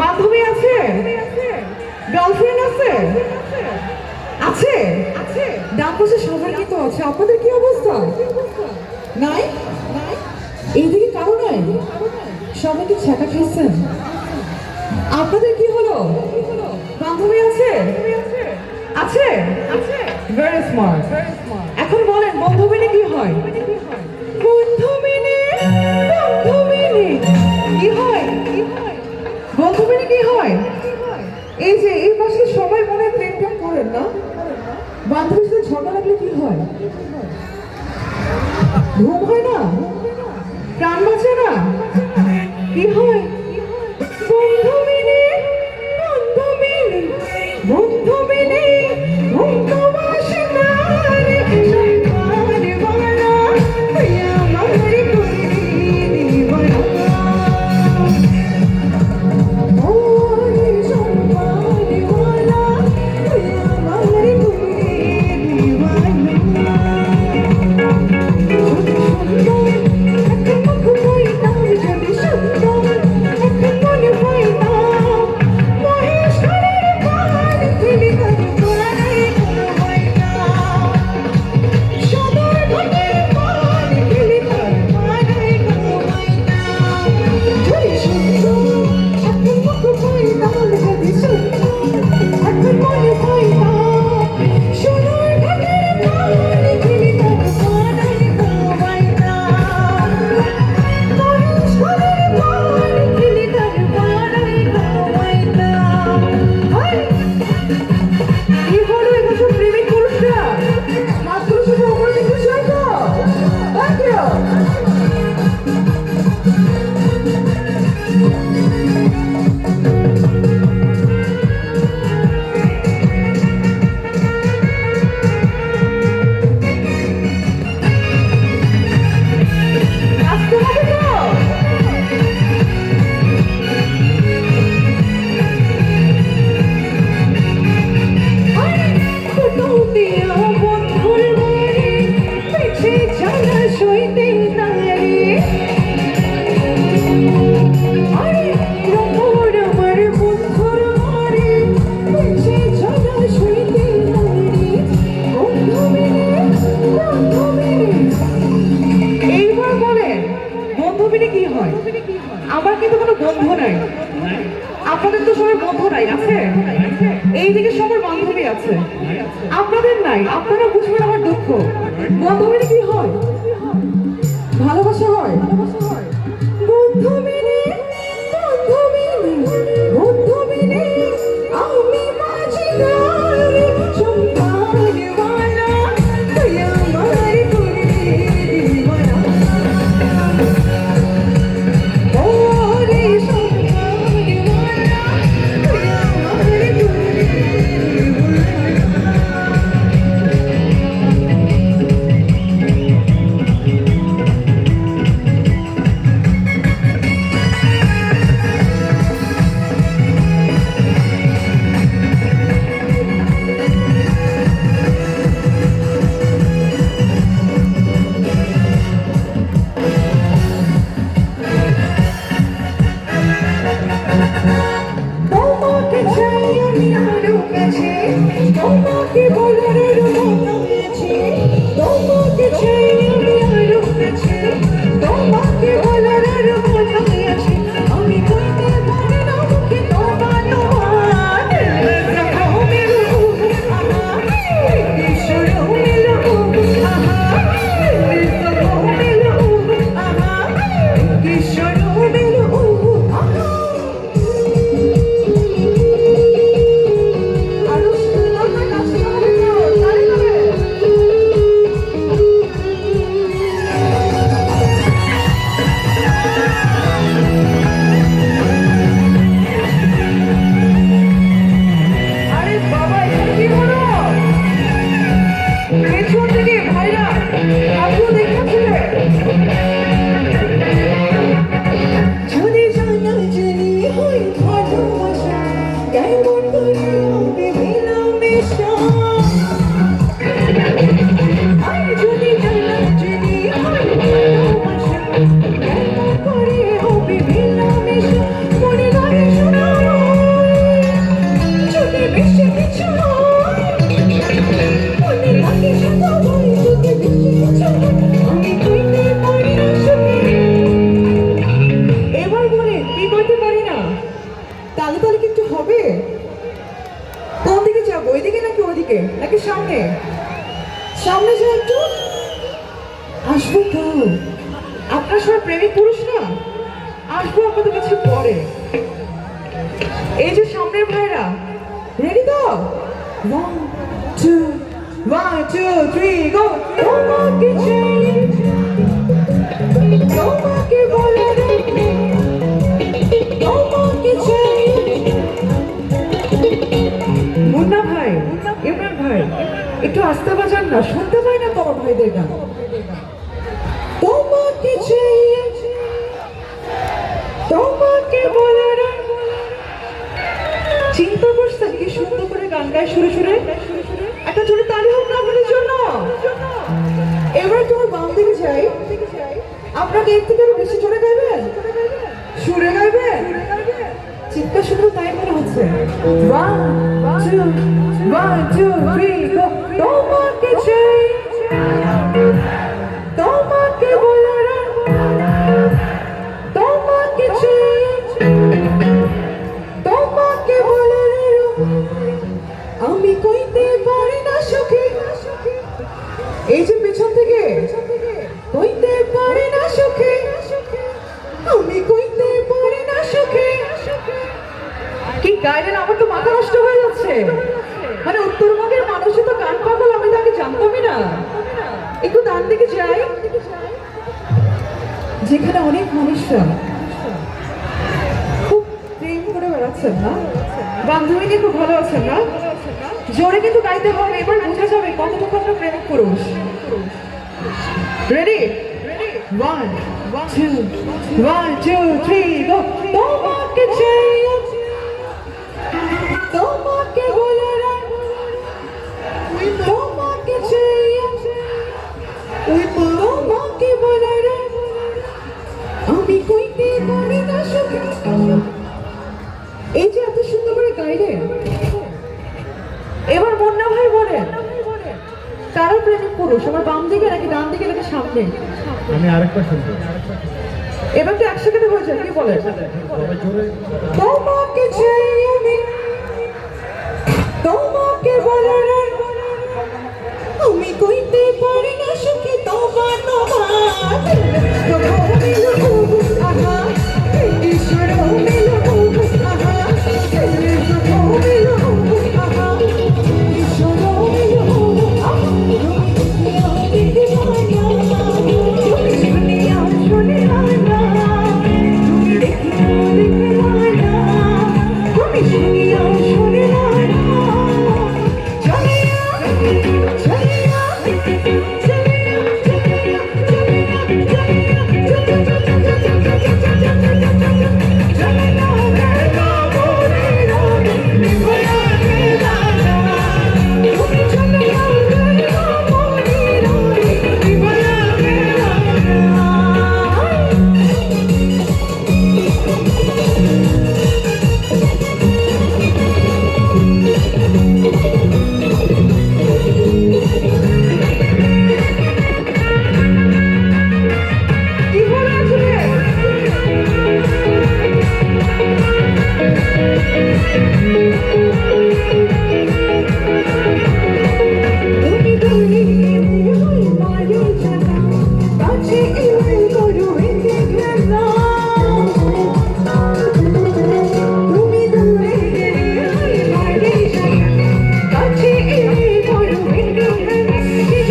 বান্ধবী আছে? গার্লফ্রেন্ড আছে? আছে? ডান পাশে সবার কিন্তু আছে? আপনাদের কি অবস্থা? নাই? এইদিকে কারও নাই? সবাই কি ছাকা খেয়েছেন? আপনাদের কি হলো? বান্ধবী আছে? আছে? ভেরি স্মার্ট এখন বলেন বন্ধুবিনে কি হয়? এই যে, এই মাসে সবাই মনে প্রেম টেম করেন না? বান্ধবীর সাথে ঝগড়া লাগলে কি হয়? ঘুম হয় না? প্রাণ বাঁচে না? কি হয়? বন্ধু আপনাদের তো সবাই বন্ধু নাই, আছে? এইদিকে সবার বান্ধবী আছে। আপনাদের নাই, আপনারা বুঝবেন আমার দুঃখ। বান্ধবীর কি হয়? ভালোবাসা হয়? বন্ধু তাহলে তাহলে কিন্তু হবে। কোন দিকে যাব? ওইদিকে নাকি ওইদিকে নাকি সামনে? সামনে যাও একটু আসব তো। আপনার সব প্রেমিক পুরুষ না? আসব আপনাদের কাছে পরে। এই যে সামনের ভাইরা রেডি তো? One two one two three go আসতে বাজান না শুনতে পাই না তোমার ভাইদের গান? তোমাকে তোমাকে বলে রে চিন্তা কি করে গান গায় সুরে সুরে। একটা জোরে তালি হোক না আপনাদের জন্য। এবার তোমার বাম দিকে যাই। আপনাকে এর থেকে বেশি জোরে সুরে গাইবেন চিৎকার শুধু তাই মনে হচ্ছে। One two one two three গাইলেন আমার তো মাথা নষ্ট হয়ে যাচ্ছে। মানে উত্তরবঙ্গের মানুষই তো গান পাগল, আমি তাকে জানতামই না। একটু ডান দিকে যাই। যেখানে অনেক মানুষরা খুব প্রেম করে বেড়াচ্ছেন না? বান্ধবী নিয়ে খুব ভালো আছেন না? জোরে কিন্তু গাইতে হবে, এবার বোঝা যাবে কতটুকু আপনার প্রেমিক পুরুষ। Ready one two one two three go তোমাকে চাই তোমাকে আমি কইতে পারি না সুখে। এই যে এত সুন্দর করে গাইলেন এবার মুন্না ভাই বলেন কারও প্রেমিক পুরুষ আমার বাম দিকে নাকি ডান দিকে নাকি সামনে? আমি আরেকটা শুনব। এবার তো একসাথে হয়ে যায় কি বলেন তোমাকে চাই আমি। তোমাকে বলে রে আমি কইতে পারি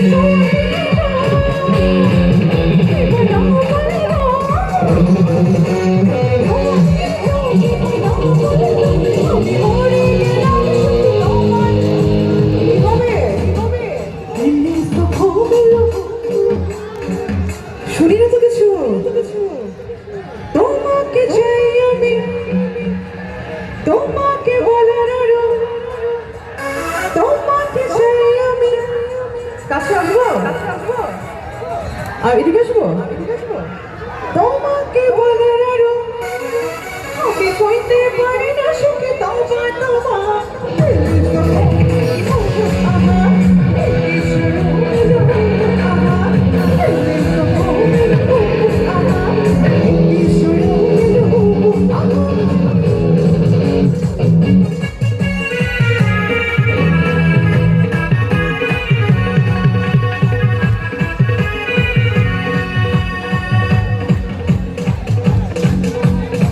You. এদিকে আসব